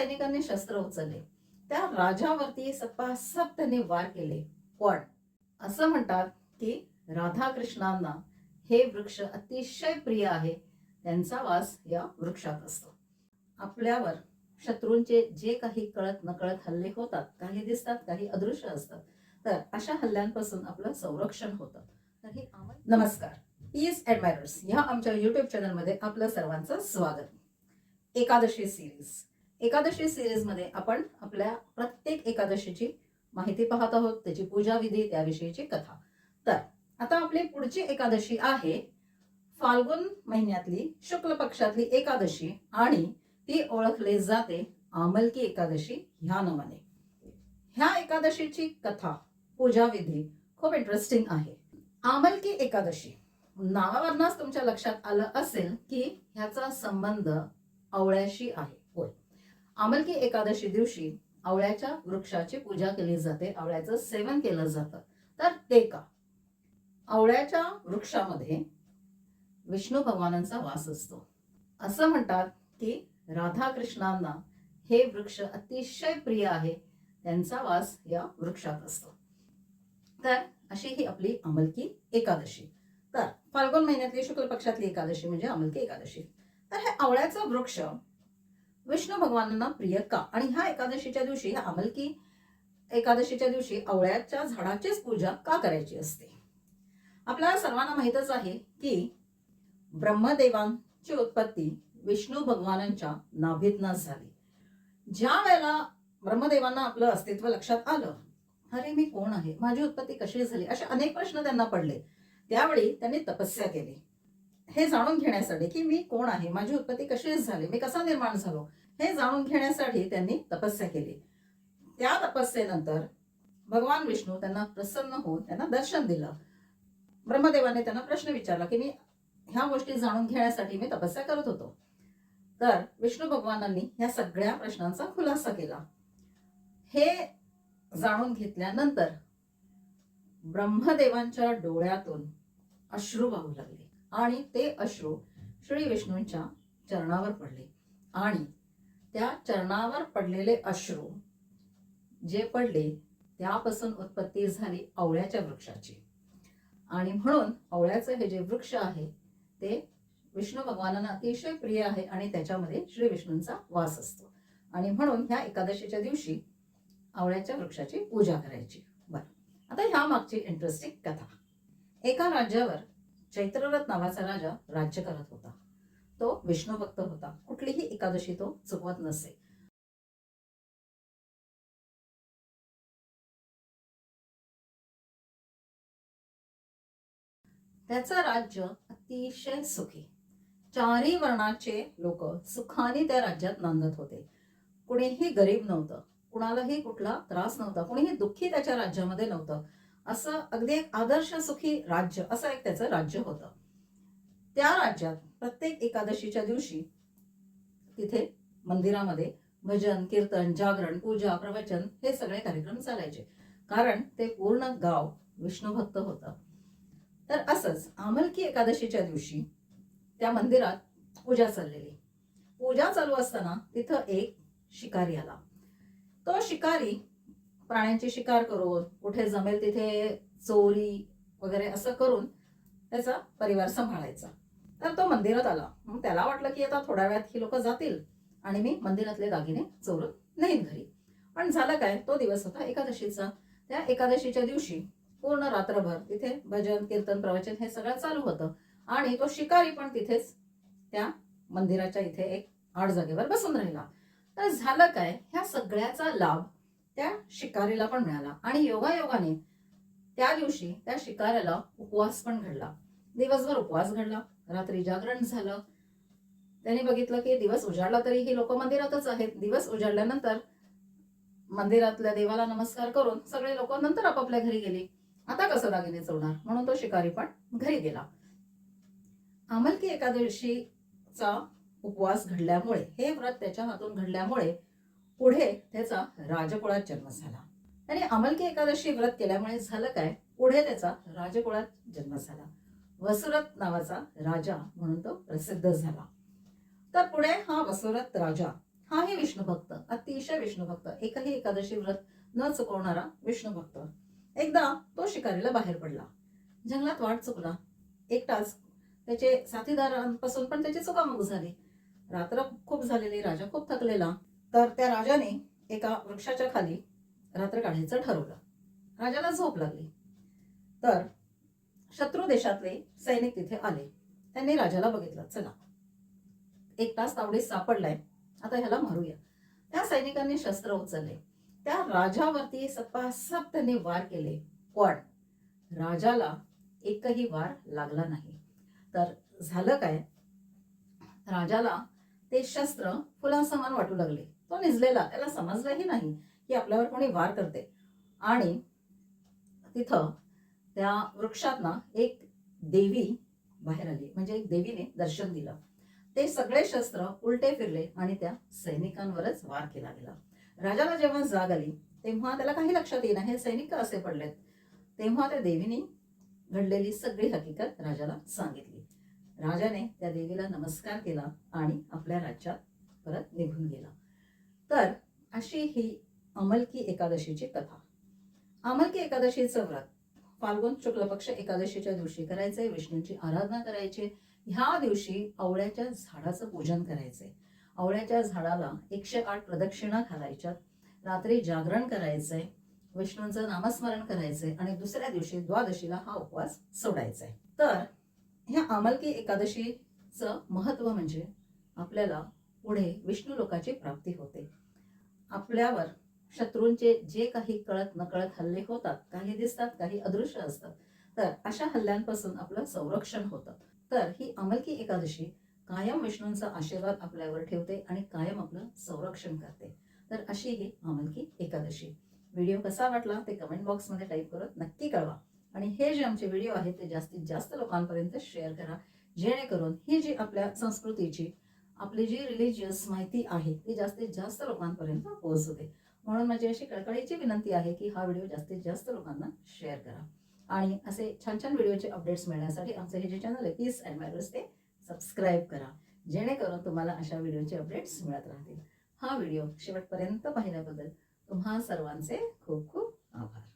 सैनिकांनी शस्त्र उचलले. त्या राजावरती सपासप त्यांनी वार केले. पण असं म्हणतात की राधाकृष्णांना हे वृक्ष अतिशय प्रिय आहे. त्यांचा वास या वृक्षात असतो. आपल्यावर शत्रूंचे जे काही कळत नकळत हल्ले होतात काही दिसतात काही अदृश्य असतात तर अशा हल्ल्यांपासून आपलं संरक्षण होतं. तर हे नमस्कार. पीएस ॲडमायरर्स ह्या आमच्या युट्यूब चॅनलमध्ये आपलं सर्वांचं स्वागत. एकादशी सिरीज एकादशी सिरीजमध्ये आपण आपल्या प्रत्येक एकादशीची माहिती पाहत आहोत त्याची पूजा विधी त्याविषयीची कथा. तर आता आपली पुढची एकादशी आहे फाल्गुन महिन्यातली शुक्ल पक्षातली एकादशी आणि ती ओळखले जाते आमलकी एकादशी ह्या नावाने. ह्या एकादशीची कथा पूजा विधी खूप इंटरेस्टिंग आहे. आमलकी एकादशी. नावावरनच तुमच्या लक्षात आलं असेल की ह्याचा संबंध आवळ्याशी आहे. आमलकी एकादशी दिवशी आवळ्याच्या वृक्षाची पूजा केली जाते. आवळ्याचं सेवन केलं जातं. तर ते का आवळ्याच्या वृक्षामध्ये विष्णू भगवानांचा वास असतो. असं म्हणतात की राधाकृष्णांना हे वृक्ष अतिशय प्रिय आहे. त्यांचा वास या वृक्षात असतो. तर अशी ही आपली अमलकी एकादशी. तर फाल्गुन महिन्यातली शुक्ल पक्षातली एकादशी म्हणजे अमलकी एकादशी. तर हे आवळ्याचं वृक्ष विष्णू भगवानांना प्रिय का आणि ह्या एकादशीच्या दिवशी ह्या अमलकी एकादशीच्या दिवशी आवळ्याच्या झाडाचीच पूजा का करायची असते? आपल्याला सर्वांना माहीतच आहे की ब्रह्मदेवांची उत्पत्ती विष्णू भगवानांच्या नाभीतनं झाली. ज्या वेळेला ब्रह्मदेवांना आपलं अस्तित्व लक्षात आलं अरे मी कोण आहे? माझी उत्पत्ती कशी झाली? असे अनेक प्रश्न त्यांना पडले. त्यावेळी त्यांनी तपस्या केली. हे जाणून घेण्यासाठी की मी कोण आहे माझी उत्पत्ती कशी झाली मी कसा निर्माण झालो हे जाणून घेण्यासाठी त्यांनी तपस्या केली. त्या तपस्येनंतर भगवान विष्णू त्यांना प्रसन्न होऊन त्यांना दर्शन दिलं. ब्रह्मदेवाने त्यांना प्रश्न विचारला की मी ह्या गोष्टी जाणून घेण्यासाठी मी तपस्या करत होतो. तर विष्णू भगवानांनी ह्या सगळ्या प्रश्नांचा खुलासा केला. हे जाणून घेतल्यानंतर ब्रह्मदेवांच्या डोळ्यातून अश्रू वाहू लागले. आणि ते अश्रू श्री विष्णूंच्या चरणावर पडले. आणि त्या चरणावर पडलेले अश्रू जे पडले त्यापासून उत्पत्ती झाली आवळ्याच्या वृक्षाची. आणि म्हणून आवळ्याचं हे जे वृक्ष आहे ते विष्णू भगवानांना अतिशय प्रिय आहे आणि त्याच्यामध्ये श्री विष्णूंचा वास असतो. आणि म्हणून ह्या एकादशीच्या दिवशी आवळ्याच्या वृक्षाची पूजा करायची. बरं. आता ह्या मागची इंटरेस्टिंग कथा. एका राज्यावर चैत्ररथ नावाचा राजा राज्य करत होता. तो विष्णू भक्त होता. कुठलीही एकादशी तो चुकवत नसे. त्याचं राज्य अतिशय सुखी. चारही वर्णाचे लोक सुखाने त्या राज्यात नांदत होते. कुणीही गरीब नव्हतं. कुणालाही कुठला त्रास नव्हता. कुणीही दुःखी त्याच्या राज्यामध्ये नव्हतं. असं अगदी एक आदर्श सुखी राज्य असं एक त्याचं राज्य होतं. त्या राज्यात प्रत्येक एकादशीच्या दिवशी तिथे मंदिरामध्ये भजन कीर्तन जागरण पूजा प्रवचन हे सगळे कार्यक्रम चालायचे. कारण ते पूर्ण गाव विष्णुभक्त होतं. तर असंच आमलकी एकादशीच्या दिवशी त्या मंदिरात पूजा चाललेली. पूजा चालू असताना तिथं एक शिकारी आला. तो शिकारी प्राण्यांची शिकार करून कुठे जमेल तिथे चोरी वगैरे असं करून त्याचा परिवार सांभाळायचा. तर तो मंदिरात आला. मग त्याला वाटलं की आता थोड्या वेळात ही लोक जातील आणि मी मंदिरातले दागिने चोरून नेईन घरी. पण झालं काय? तो दिवस होता एकादशीचा. त्या एकादशीच्या दिवशी पूर्ण रात्रभर तिथे भजन कीर्तन प्रवचन हे सगळं चालू होतं. आणि तो शिकारी पण तिथेच त्या मंदिराच्या इथे एक आड जागेवर बसून राहिला. तर झालं काय? ह्या सगळ्याचा लाभ त्या शिकारीला पण मिळाला. आणि योगायोगाने त्या दिवशी त्या शिकाऱ्याला उपवास पण घडला. दिवसभर उपवास घडला. रात्री जागरण झालं. त्याने बघितलं की दिवस उजाडला तरी ही लोक मंदिरातच आहेत. दिवस उजाडल्यानंतर मंदिरातल्या देवाला नमस्कार करून सगळे लोक नंतर आपापल्या घरी गेले. आता कसं दागिने चोरणार? म्हणून तो शिकारी पण घरी गेला. अमलकी एकादशीचा उपवास घडल्यामुळे हे व्रत त्याच्या हातून घडल्यामुळे पुढे त्याचा राजकुळात जन्म झाला. त्याने अमलकी एकादशी व्रत केल्यामुळे झालं काय? पुढे त्याचा राजकुळात जन्म झाला. वसुरथ नावाचा राजा म्हणून तो प्रसिद्ध झाला. तर पुढे हा वसुरथ राजा हाही विष्णू भक्त अतिशय विष्णू भक्त एकही एकादशी व्रत न चुकवणारा विष्णू भक्त. एकदा तो शिकारीला बाहेर पडला. जंगलात वाट चुकला. एकटाच त्याचे साथीदारांपासून पण त्याची चुकामुक झाली. रात्र खूप झालेली राजा खूप थकलेला. तर त्या राजाने एका वृक्षाच्या खाली रात्र काढायचं ठरवलं. राजाला झोप लागली. तर शत्रू देशातले सैनिक तिथे आले. त्यांनी राजाला बघितलं चला एक तास तावडीस सापडलाय. आता ह्याला मारूया. त्या सैनिकांनी शस्त्र उचलले. त्या राजावरती सपासप त्यांनी वार केले. पण राजाला एकही वार लागला नाही. तर झालं काय? राजाला ते शस्त्र फुलासमान वाटू लागले. तो निजलेला त्याला समजलंही नाही की आपल्यावर कोणी वार करते. आणि तिथं त्या वृक्षात ना एक देवी बाहेर आली म्हणजे एक देवीने दर्शन दिलं. ते सगळे शस्त्र उलटे फिरले आणि त्या सैनिकांवरच वार केला गेला. राजाला जेव्हा जाग आली तेव्हा त्याला काही लक्षात येईना हे सैनिक असे पडलेत? तेव्हा त्या देवीने घडलेली सगळी हकीकत राजाला सांगितली. राजाने त्या देवीला नमस्कार केला आणि आपल्या राज्यात परत निघून गेला. तर अशी ही अमलकी एकादशीची कथा. अमलकी एकादशीचं व्रत फाल्गुन शुक्ल पक्ष एकादशीच्या दिवशी करायचंय विष्णूंची आराधना करायची. ह्या दिवशी आवळ्याच्या झाडाचं पूजन करायचंय आवळ्याच्या झाडाला एकशे आठ प्रदक्षिणा घालायच्यात रात्री जागरण करायचंय विष्णूंचं नामस्मरण करायचंय आणि दुसऱ्या दिवशी द्वादशीला हा उपवास सोडायचा. आहे तर ह्या अमलकी एकादशीचं महत्त्व म्हणजे आपल्याला पुढे विष्णू लोकाची प्राप्ती होते. आपल्यावर शत्रूंचे जे काही कळत नकळत हल्ले होतात काही दिसतात काही अदृश्य असतात तर अशा हल्ल्यांपासून आपलं संरक्षण होतं. तर ही अमलकी एकादशी कायम विष्णूंचा आशीर्वाद आपल्यावर ठेवते आणि कायम आपलं संरक्षण करते. तर अशी ही अमलकी एकादशी. व्हिडिओ कसा वाटला ते कमेंट बॉक्समध्ये टाईप करत नक्की कळवा. आणि हे जे आमचे व्हिडिओ आहेत ते जास्तीत जास्त लोकांपर्यंत शेअर करा जेणेकरून ही जी आपल्या संस्कृतीची आपली जी रिलिजियस माहिती आहे ती जास्तीत जास्त लोकांपर्यंत पोहोचते. म्हणून माझी अशी कळकळीची विनंती आहे की हा व्हिडिओ जास्तीत जास्त लोकांना शेअर करा. आणि असे छान छान व्हिडिओचे अपडेट्स मिळण्यासाठी आमचं हे जे चॅनल आहे पीस अँड ते सबस्क्राईब करा. जेणेकरून तुम्हाला अशा व्हिडिओचे अपडेट्स मिळत राहतील. हा व्हिडिओ शेवटपर्यंत पाहिल्याबद्दल तुम्हा सर्वांचे खूप खूप आभार.